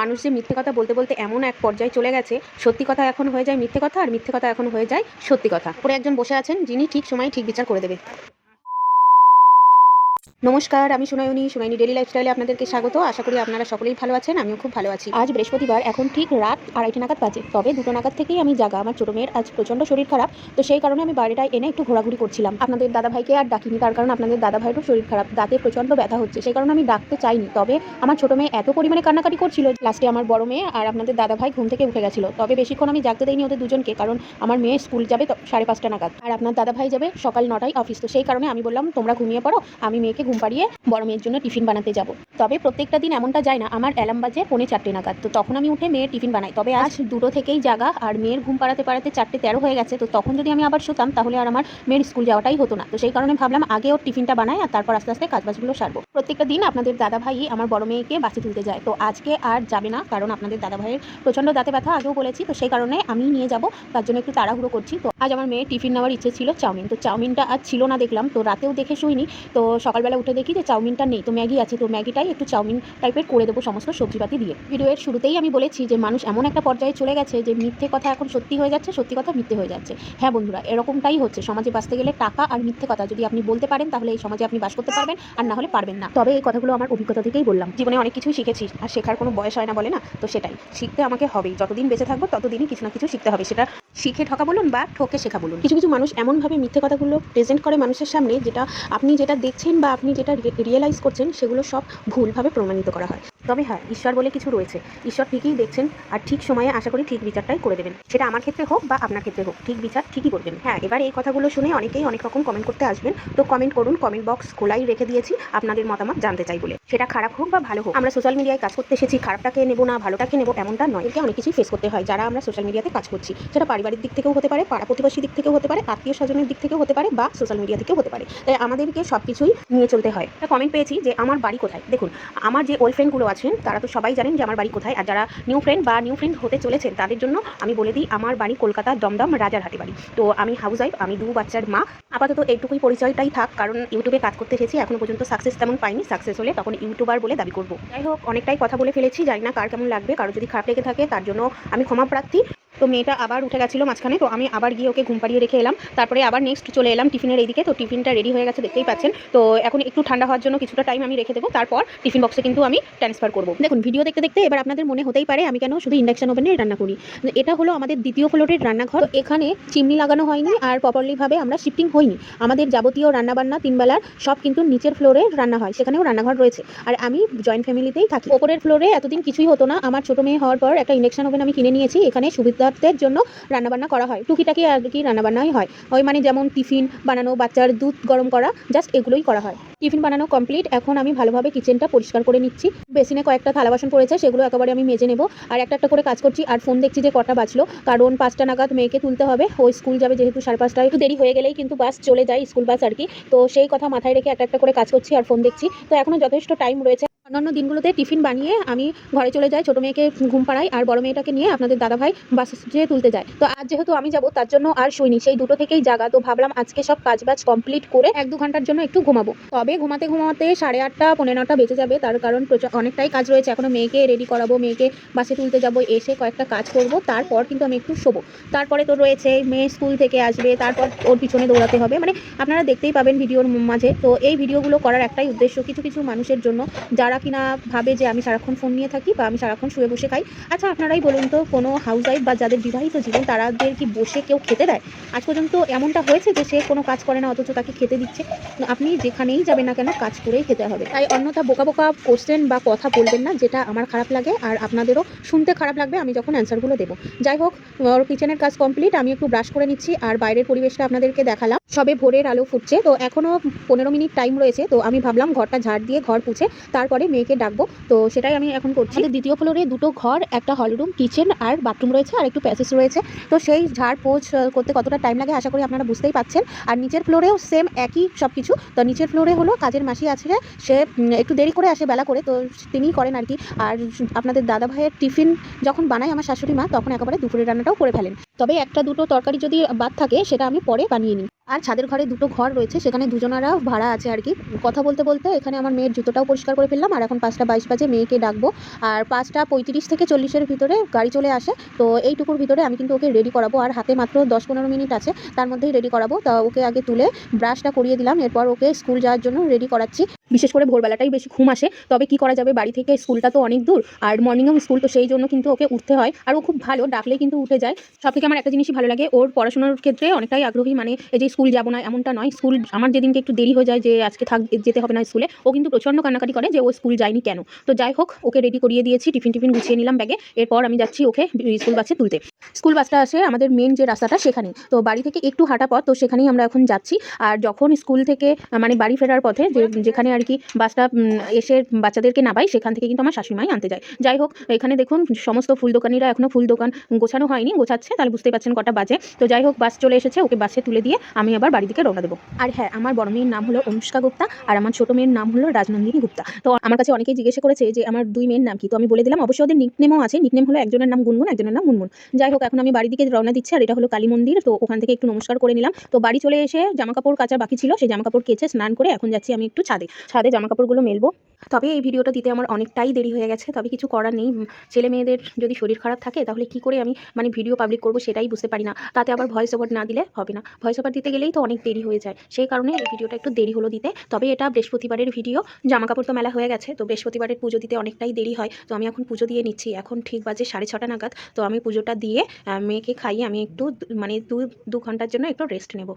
মানুষ যে মিথ্যে কথা বলতে বলতে এমন এক পর্যায়ে চলে গেছে, সত্যি কথা এখন হয়ে যায় মিথ্যে কথা আর মিথ্যে কথা এখন হয়ে যায় সত্যি কথা। পরে একজন বসে আছেন, যিনি ঠিক সময়ে ঠিক বিচার করে দেবে। নমস্কার, আমি সুনয়নী সুনয়নী ডেলি লাইফস্টাইলে আপনাদেরকে স্বাগত। আশা করি আপনারা সকলেই ভালো আছেন, আমিও খুব ভালো আছি। আজ বৃহস্পতিবার, এখন ঠিক রাত আড়াইটে নাগাদ বাজে। তবে দুটো নাগাদ থেকেই আমি জাগা। আমার ছোটো মেয়ের আজ প্রচণ্ড শরীর খারাপ, তো সেই কারণে আমি বাড়িটায় এনে একটু ঘোরাঘুরি করছিলাম। আপনাদের দাদা ভাইকে আর ডাকিনি, তার কারণ আপনাদের দাদা ভাইয়েরও শরীর খারাপ। দাঁতে প্রচণ্ড ব্যথা হচ্ছে, সেই কারণে আমি ডাকতে চাইনি। তবে আমার ছোটো মেয়ে এত পরিমাণে কান্নাকাটি করছিল, লাস্টে আমার বড় মেয়ে আর আপনাদের দাদা ভাই ঘুম থেকে উঠে গেছিল। তবে বেশিক্ষণ আমি জাগতে দেইনি ওদের দুজনকে, কারণ আমার মেয়ে স্কুল যাবে সাড়ে পাঁচটা নাগাদ। আর আপনার দাদা ভাই যাবে সকাল নটায় অফিস, তো সেই কারণে আমি বললাম, তোমরা ঘুমিয়ে পড়ো, আমি মেয়েকে ঘুম পাড়িয়ে বড় মেয়ের জন্য টিফিন বানাতে যাব। তবে প্রত্যেকটা দিন এমনটা যায় না, আমার অ্যালার্ম বাজে পৌনে চারটে নাগাদ। তো তখন আমি উঠে মেয়ের টিফিন বানাই। তবে আজ দুটো থেকেই জাগা, আর মেয়ের ঘুম পাড়াতে পাড়াতে চারটে তেরো হয়ে গেছে। তো তখন যদি আমি আবার শুতাম, তাহলে আর আমার মেয়ের স্কুল যাওয়াটাই হতো না। তো সেই কারণে ভাবলাম, আগে ওর টিফিনটা বানাই, আর তারপর আস্তে আস্তে কাজবাজগুলো সারবো। প্রত্যেকটা দিন আপনাদের দাদা ভাই আমার বড় মেয়েকে বাসে তুলতে যায়। তো আজকে আর যাবে না, কারণ আপনাদের দাদা ভাইয়ের প্রচণ্ড দাঁতে ব্যথা, আগেও বলেছি। তো সেই কারণে আমি নিয়ে যাব। তার জন্য একটু তাড়াহুড়ো করছি। তো আজ আমার মেয়ের টিফিন নেওয়ার ইচ্ছে ছিল চাউমিন। তো চাউমিনটা আজ ছিল না দেখলাম। তো রাতেও দেখে শুইনি। তো সকালবেলা উঠে দেখি যে চাউমিনটা নেই, তো ম্যাগি আছে, তো ম্যাগিটাই একটু চাউমিন টাইপের করে দেবো সমস্ত সবজিপাতি দিয়ে। ভিডিওর শুরুতেই আমি বলেছি যে মানুষ এমন একটা পর্যায়ে চলে গেছে যে মিথ্যে কথা এখন সত্যি হয়ে যাচ্ছে, সত্যি কথা মিথ্যে হয়ে যাচ্ছে। হ্যাঁ বন্ধুরা, এরকমটাই হচ্ছে। সমাজে বাঁচতে গেলে টাকা আর মিথ্যে কথা যদি আপনি বলতে পারেন, তাহলে এই সমাজে আপনি বাস করতে পারবেন, আর না হলে পারবেন না। তবে এই কথাগুলো আমার অভিজ্ঞতা থেকেই বললাম। জীবনে অনেক কিছুই শিখেছি, আর শেখার কোনো বয়স হয় না বলে না, তো সেটাই। শিখতে আমাকে হবেই। যতদিন বেঁচে থাকব, ততদিনই কিছু না কিছু শিখতে হবে। সেটা শিখে ঠকা বলুন বা ঠকে শেখা বলুন। কিছু কিছু মানুষ এমনভাবে মিথ্যে কথাগুলো প্রেজেন্ট করে মানুষের সামনে যেটা আপনি যেটা দেখছেন বা আপনি যেটা রিয়েলাইজ করছেন সেগুলো সব ভুলভাবে প্রমাণিত করা হয়। তবে হ্যাঁ ঈশ্বর বলে কিছু রয়েছে। ঈশ্বর ঠিকই দেখছেন আর ঠিক সময়ে আশা করি ঠিক বিচারটাই করে দেবেন। সেটা আমার ক্ষেত্রে হোক বা আপনার ক্ষেত্রে হোক, ঠিক বিচার ঠিকই করবেন। হ্যাঁ এবার এই কথাগুলো শুনে অনেকেই অনেক রকম কমেন্ট করতে আসবেন। তো কমেন্ট করুন কমেন্ট বক্স খোলাই রেখে দিয়েছি, আপনাদের মতামত জানতে চাই বলে। সেটা খারাপ হোক বা ভালো হোক, আমরা সোশ্যাল মিডিয়ায় কাজ করতে এসেছি, খারাপটাকে নেব না, ভালোটাকে নেব এমনটা নয়। অনেক কিছুই ফেস করতে হয়, যারা আমরা সোশ্যাল মিডিয়াতে কাজ করছি। সেটা পারিবারিক দিক থেকেও হতে পারে, পাড়া প্রতিবেশী দিক থেকেও হতে পারে, আত্মীয় স্বজনের দিক থেকেও হতে পারে বা সোশ্যাল মিডিয়া থেকেও হতে পারে। তাই আমাদেরকে সব কিছুই নিয়ে চলতে হয়। কমেন্ট পেয়েছি যে, আমার বাড়ি কোথায়? দেখুন, আমার যে ওল্ড ফ্রেন্ডগুলো আছেন, তারা তো সবাই জানেন যে আমার বাড়ি কোথায়। আর যারা নিউ ফ্রেন্ড বা নিউ ফ্রেন্ড হতে চলেছেন, তাদের জন্য আমি বলে দিই আমার বাড়ি কলকাতা দমদম রাজারহাটি বাড়ি। তো আমি হাউস ওয়াইফ আমি দু বাচ্চার মা। আপাতত এইটুকুই পরিচয়টাই থাক, কারণ ইউটিউবে কাজ করতে এসেছি, এখনও পর্যন্ত সাকসেস তেমন পাইনি। সাকসেস হলে তখন ইউটিউবার বলে দাবি করব। যাই হোক, অনেকটাই কথা বলে ফেলেছি, জানি না কার কেমন লাগবে, কারও যদি খারাপ লেগে থাকে, তার জন্য আমি ক্ষমা প্রার্থী। তো মেয়েটা আবার উঠে গেছিল মাঝখানে, তো আমি আবার গিয়ে ওকে ঘুম পাড়িয়ে রেখে এলাম। তারপরে আবার নেক্সট চলে এলাম টিফিনের এইদিকে তো টিফিনটা রেডি হয়ে গেছে, দেখতেই পাচ্ছেন। তো এখন একটু ঠান্ডা হওয়ার জন্য কিছুটা টাইম আমি রেখে দেবো। তারপর টিফিন বক্সে কিন্তু আমি ট্রান্সফার করব। দেখুন ভিডিও দেখতে দেখতে এবার আপনাদের মনে হতেই পারে, আমি কেন শুধু ইন্ডাকশন ওভেনে রান্না করি? এটা হলো আমাদের দ্বিতীয় ফ্লোরের রান্নাঘর। এখানে চিমনি লাগানো হয়নি আর প্রপারলিভাবে আমরা শিফটিং হইনি আমাদের যাবতীয় রান্নাবান্না, তিনবেলার, সব কিন্তু নিচের ফ্লোরে রান্না হয়। সেখানেও রান্নাঘর রয়েছে। আর আমি জয়েন্ট ফ্যামিলিতেই থাকি। ওপরের ফ্লোরে এতদিন কিছুই হতো না। আমার ছোটো মেয়ে হওয়ার পর একটা ইন্ডাকশন ওভেন আমি কিনে নিয়েছি। এখানে সুবিধার্থের জন্য রান্নাবান্না করা হয়। টুকিটাকি আর কি রান্নাবান্নাই হয়। ওই মানে যেমন টিফিন বানানো, বাচ্চার দুধ গরম করা জাস্ট এগুলোই করা হয়। টিফিন বানানো কমপ্লিট এখন আমি ভালোভাবে কিচেনটা পরিষ্কার করে নিচ্ছি। বেসিনে কয়েকটা থালা বাসন পড়েছে, সেগুলো একেবারে আমি মেজে নেব। আর একটা একটা করে কাজ করছি, আর ফোন দেখছি যে কটা বাঁচলো কারণ পাঁচটা নাগাদ মেয়েকে তুলতে হবে। ও স্কুল যাবে যেহেতু সাড়ে পাঁচটা একটু দেরি হয়ে গেলেই কিন্তু বাস চলে যায় স্কুল বাস আর কি। তো সেই কথা মাথায় রেখে একটা একটা করে কাজ করছি আর ফোন দেখছি। তো এখনও যথেষ্ট টাইম রয়েছে। অন্যান্য দিনগুলোতে টিফিন বানিয়ে আমি ঘরে চলে যাই, ছোটো মেয়েকে ঘুম পাড়াই আর বড় মেয়েটাকে নিয়ে আপনাদের দাদাভাই বাসে তুলতে যায়। তো আজ যেহেতু আমি যাব, তার জন্য আর শুইনি। সেই দুটো থেকেই জাগা, তো ভাবলাম আজকে সব কাজবাজ কমপ্লিট করে এক দু ঘণ্টার জন্য একটু ঘুমাবো। তবে ঘুমাতে ঘুমাতে সাড়ে আটটা পনেরো নটা বেঁচে যাবে। তার কারণ অনেকটাই কাজ রয়েছে। এখনও মেয়েকে রেডি করাবো, মেয়েকে বাসে তুলতে যাব, এসে কয়েকটা কাজ করব। তারপর কিন্তু আমি একটু শোবো। তারপরে তো রয়েছে, মেয়ে স্কুল থেকে আসবে, তারপর ওর পিছনে দৌড়াতে হবে। মানে আপনারা দেখতেই পাবেন ভিডিওর মাঝে। তো এই ভিডিওগুলো করার একটাই উদ্দেশ্য, কিছু কিছু মানুষের জন্য যারা কিনা ভাবে যে আমি সারাক্ষণ ফোন নিয়ে থাকি বা আমি সারাক্ষণ শুয়ে বসে খাই। আচ্ছা আপনারাই বলুন তো, কোনো হাউস ওয়াইফ বা যাদের বিবাহিত জীবন তারাদের কি বসে কেউ খেতে দেয়? আজ পর্যন্ত এমনটা হয়েছে যে সে কোনো কাজ করে না, অথচ তাকে খেতে দিচ্ছে। আপনি যেখানেই যাবেন না কেন, কাজ করেই খেতে হবে। তাই অন্যথা বোকা বোকা কোশ্চেন বা কথা বলবেন না, যেটা আমার খারাপ লাগে আর আপনাদেরও শুনতে খারাপ লাগবে, আমি যখন অ্যান্সারগুলো দেবো। যাই হোক, ওর কিচেনের কাজ কমপ্লিট আমি একটু ব্রাশ করে নিচ্ছি আর বাইরের পরিবেশটা আপনাদেরকে দেখালাম। সবে ভোরের আলো ফুটছে, তো এখনও পনেরো মিনিট টাইম রয়েছে, তো আমি ভাবলাম ঘরটা ঝাড় দিয়ে ঘর পুছে, তারপরে মেয়েকে ডাকবো। তো সেটাই আমি এখন করছি। দ্বিতীয় ফ্লোরে দুটো ঘর, একটা হলরুম কিচেন আর বাথরুম রয়েছে আর একটু প্যাসেজ রয়েছে। তো সেই ঝাড় পোছ করতে কতটা টাইম লাগে আশা করি আপনারা বুঝতেই পাচ্ছেন। আর নিচের ফ্লোরেও সেম একই সব কিছু তো নিচের ফ্লোরে হলো কাজের মাসি আছে, সে একটু দেরি করে আসে বেলা করে, তো তিনিই করেন আর কি। আর আপনাদের দাদা ভাইয়ের টিফিন যখন বানায় আমার শাশুড়ি মা, তখন একেবারে দুপুরের রান্নাটাও করে ফেলেন। তবে একটা দুটো তরকারি যদি বাদ থাকে, সেটা আমি পরে বানিয়ে নিই। আর ছাদের ঘরে দুটো ঘর রয়েছে, সেখানে দুজনারা ভাড়া আছে আর কি। কথা বলতে বলতে এখানে আমার মেয়ের জুতোটাও পরিষ্কার করে ফেললাম, আর এখন পাঁচটা বাইশ বাজে, মেয়েকে ডাকবো। আর পাঁচটা পঁয়ত্রিশ থেকে চল্লিশের ভিতরে গাড়ি চলে আসে, তো এইটুকুর ভিতরে আমি কিন্তু ওকে রেডি করাবো। আর হাতে মাত্র দশ পনেরো মিনিট আছে, তার মধ্যেই রেডি করাবো। তা ওকে আগে তুলে ব্রাশটা করিয়ে দিলাম, এরপর ওকে স্কুল যাওয়ার জন্য রেডি করাচ্ছি। বিশেষ করে ভোরবেলাটাই বেশি ঘুম আসে। তবে কি করা যাবে? বাড়ি থেকে স্কুলটা তো অনেক দূর, আর মর্নিংয়েও স্কুল তো সেই জন্য কিন্তু ওকে উঠতে হয়। আর ও খুব ভালো, ডাকলে কিন্তু উঠে যায়। সব থেকে আমার একটা জিনিসই ভালো লাগে, ওর পড়াশোনার ক্ষেত্রে অনেকটাই আগ্রহী। মানে এই যে স্কুল যাব না, এমনটা নয়। স্কুল আমার যেদিনকে একটু দেরি হয়ে যায় যে আজকে থাক, যেতে হবে না স্কুলে, ও কিন্তু প্রচণ্ড কান্নাকাটি করে যে ও স্কুল যায়নি কেন? তো যাই হোক, ওকে রেডি করিয়ে দিয়েছি, টিফিন টিফিন গুছিয়ে নিলাম ব্যাগে। এরপর আমি যাচ্ছি ওকে স্কুল বাসে তুলতে। স্কুল বাসটা আসে আমাদের মেন যে রাস্তাটা সেখানেই। তো বাড়ি থেকে একটু হাঁটা পথ, তো সেখানেই আমরা এখন যাচ্ছি। আর যখন স্কুল থেকে মানে বাড়ি ফেরার পথে যে, যেখানে আর কি বাসটা এসে বাচ্চাদেরকে নামাই, সেখান থেকে কিন্তু আমার শাশুড়িমাই আনতে যায়। যাই হোক, এখানে দেখুন সমস্ত ফুল দোকানিরা এখনও ফুল দোকান গোছানো হয়নি, গোছাচ্ছে, তাহলে বুঝতেই পারছেন কটা বাজে। তো যাই হোক, বাস চলে এসেছে, ওকে বাসে তুলে দিয়ে আমি আবার বাড়ি দিকে রওনা দেবো। আর হ্যাঁ আমার বড় মেয়ের নাম হলো অনুষ্কা গুপ্তা, আর আমার ছোট মেয়ের নাম হলো রাজনন্দিনী গুপ্তা। তো আমার কাছে অনেকেই জিজ্ঞাসা করেছে যে, আমার দুই মেয়ের নাম কি? তো আমি বলে দিলাম, অবশ্যই ওদের নিকনেমও আছে নিকনেম হলো একজনের নাম গুনগুন, একজনের নাম মুনমুন। যাই হোক, এখন আমি বাড়ি দিকে রওনা দিচ্ছি, আর এটা হলো কালী মন্দির, তো ওখান থেকে একটু নমস্কার করে নিলাম। তো বাড়ি চলে এসে জামা কাপড় কাচা বাকি ছিল, সেই জামা কাপড় কেচে স্নান করে এখন যাচ্ছি আমি একটু ছাদে। ছাদে জামা কাপড়গুলো মেলবো। তবে এই ভিডিওটা দিতে আমার অনেকটাই দেরি হয়ে গেছে, তবে কিছু করার নেই। ছেলে মেয়েদের যদি শরীর খারাপ থাকে, তাহলে কি করে আমি মানে ভিডিও পাবলিক করব সেটাই বুঝতে পারি না। তাতে আবার ভয়েস ওভার না দিলে হবে না। ভয়েস ওভার দিতে গেলেই তো অনেক দেরি হয়ে যায়। সেই কারণে এই ভিডিওটা একটু দেরি হলো দিতে। তবে এটা বৃহস্পতিবারের ভিডিও। জামা কাপড় তো মেলা হয়ে গেছে, তো বৃহস্পতিবারের পুজো দিতে অনেকটাই দেরি হয়। তো আমি এখন পুজো দিয়ে নিচ্ছি। এখন ঠিক বাজে সাড়ে ছটা নাগাদ। তো আমি পুজোটা দিয়ে মেয়েকে খাইয়ে আমি একটু মানে দু দু ঘণ্টার জন্য একটু রেস্ট নেব।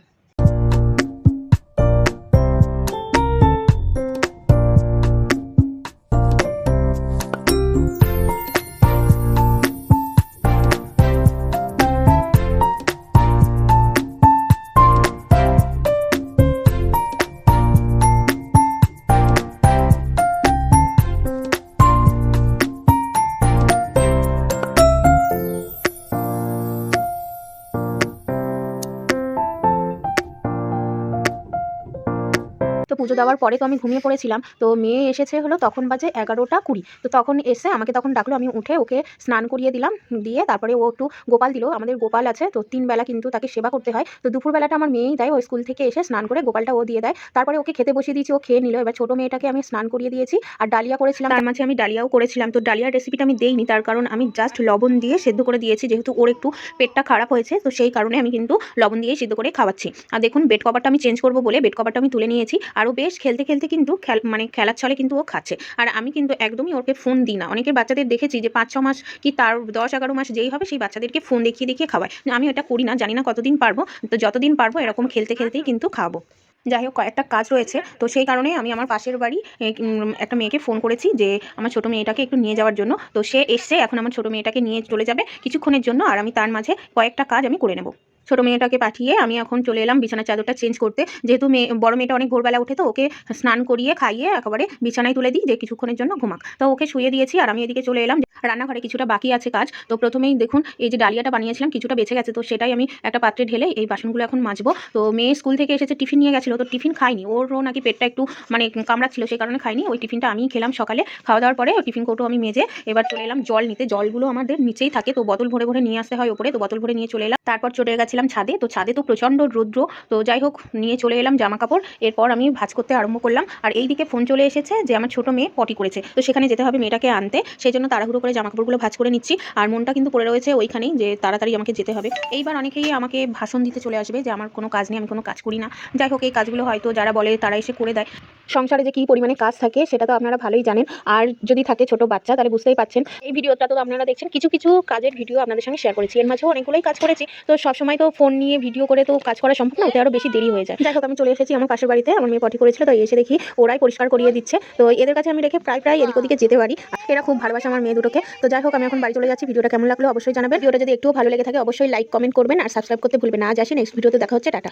পুজো দেওয়ার পরে তো আমি ঘুমিয়ে পড়েছিলাম। তো মেয়ে এসেছে হলো তখন বাজে এগারোটা কুড়ি। তো তখন এসে আমাকে তখন ডাকলো, আমি উঠে ওকে স্নান করিয়ে দিলাম, দিয়ে তারপরে ও একটু গোপাল দিল, আমাদের গোপাল আছে, তো তিন বেলা কিন্তু তাকে সেবা করতে হয়। তো দুপুরবেলাটা আমার মেয়েই দেয়, ও স্কুল থেকে এসে স্নান করে গোপালটা ও দিয়ে দেয়। তারপরে ওকে খেতে বসিয়ে দিয়েছি, ও খেয়ে নিল। এবার ছোটো মেয়েটাকে আমি স্নান করিয়ে দিয়েছি, আর ডালিয়া করেছিলাম, তার মাঝে আমি ডালিয়াও করেছিলাম। তো ডালিয়ার রেসিপিটা আমি দেইনি, তার কারণ আমি জাস্ট লবণ দিয়ে সেদ্ধ করে দিয়েছি, যেহেতু ওর একটু পেটটা খারাপ হয়েছে, তো সেই কারণে আমি কিন্তু লবণ দিয়ে সিদ্ধ করে খাওয়াচ্ছি। আর দেখুন বেড কভারটা আমি চেঞ্জ করব বলে বেড কভারটা আমি তুলে নিয়েছি, আরও বেশ খেলতে খেলতে কিন্তু মানে খেলার ছলে কিন্তু ও খাচ্ছে। আর আমি কিন্তু একদমই ওকে ফোন দিই না। অনেকের বাচ্চাদের দেখেছি যে পাঁচ, ছ মাস কি তার দশ, এগারো মাস যেই হবে সেই বাচ্চাদেরকে ফোন দেখিয়ে দেখিয়ে খাওয়ায়। আমি এটা করি না, জানি না কতদিন পারব। তো যতদিন পারব এরকম খেলতে খেলতেই কিন্তু খাব। যাই হোক, কয়েকটা কাজ রয়েছে। তো সেই কারণে আমি আমার পাশের বাড়ি একটা মেয়েকে ফোন করেছি যে আমার ছোটো মেয়েটাকে একটু নিয়ে যাওয়ার জন্য। তো সে এসছে, এখন আমার ছোটো মেয়েটাকে নিয়ে চলে যাবে কিছুক্ষণের জন্য। আর আমি তার মাঝে কয়েকটা কাজ আমি করে নেব। ছোটো মেয়েটাকে পাঠিয়ে আমি এখন চলে এলাম বিছানার চাদরটা চেঞ্জ করতে। যেহেতু মেয়ে, বড় মেয়েটা অনেক ভোরবেলা উঠে তো ওকে স্নান করিয়ে, খাইয়ে একেবারে বিছানায় তুলে দিই যে কিছুক্ষণের জন্য ঘুমাক। তো ওকে শুয়ে দিয়েছি আর আমি এদিকে চলে এলাম। রান্নাঘরে কিছুটা বাকি আছে কাজ। তো প্রথমেই দেখুন, এই যে ডালিয়াটা বানিয়েছিলাম কিছুটা বেঁচে গেছে, তো সেটাই আমি একটা পাত্রে ঢেলে এই বাসনগুলো এখন মাজবো। তো মেয়ে স্কুল থেকে এসেছে, টিফিন নিয়ে গেছিল, তো টিফিন খাইনি ওরও নাকি পেটটা একটু মানে কামড়াচ্ছিল সেই কারণে খাইনি ওই টিফিনটা আমি খেলাম সকালে। খাওয়া দাওয়ার পরে ওই টিফিন কৌটো আমি মেজে এবার চলে এলাম জল নিতে। জলগুলো আমাদের নিচেই থাকে, তো বোতল ভরে ভরে নিয়ে আসতে হয়, ওপরে তো বোতল ভরে নিয়ে চলে এলাম। তারপর চলে গেছিলাম ছাদে, তো ছাদে তো প্রচণ্ড রৌদ্র। তো যাই হোক, নিয়ে চলে এলাম জামা কাপড় এরপর আমি ভাজ করতে আরম্ভ করলাম। আর এই দিকে ফোন চলে এসেছে যে, আমার ছোটো মেয়ে পটি করেছে। তো সেখানে যেতে হবে মেয়েটাকে আনতে। সেই জন্য তাড়াহুড়ো করে জামা কাপড়গুলো ভাজ করে নিচ্ছি। আর মনটা কিন্তু পড়ে রয়েছে ওইখানেই যে, তাড়াতাড়ি আমাকে যেতে হবে। এইবার অনেকেই আমাকে ভাষণ দিতে চলে আসবে যে, আমার কোনো কাজ নেই, আমি কোনো কাজ করি না। যাই হোক, এই কাজগুলো হয়তো যারা বলে তারা এসে করে দেয়। সংসারে যে কী পরিমাণে কাজ থাকে, সেটা তো আপনারা ভালোই জানেন। আর যদি থাকে ছোট বাচ্চা, তাহলে বুঝতেই পাচ্ছেন। এই ভিডিওটা তো আপনারা দেখছেন, কিছু কিছু কাজের ভিডিও আপনাদের সঙ্গে শেয়ার করেছি। এর মাঝেও অনেকগুলোই কাজ করেছি। তো সবসময় তো ফোন নিয়ে ভিডিও করে তো কাজ করা সম্ভব না, ওতে আরও বেশি দেরি হয়ে যায়। যাই হোক, আমি চলে এসেছি আমার পাশের বাড়িতে। আমার মেয়ে পটি করেছিল তো এসে দেখি ওরাই পরিষ্কার করিয়ে দিচ্ছে। তো এদের কাছে আমি রেখে প্রায় প্রায় এদিক ওদিকে যেতে পারি। এরা খুব ভালোবাসে আমার মেয়ে দুটোকে। তো যাই হোক, আমি এখন বাড়ি চলে যাচ্ছি। ভিডিওটা কেমন লাগল অবশ্যই জানাবেন। ভিডিওটা যদি একটু ভালো লেগে থাকে, অবশ্যই লাইক কমেন্ট করবেন। আর সাবস্ক্রাইব করতে ভুলবেন না। আজ আসি নেক্সট ভিডিওতে দেখা হচ্ছে, টাটা।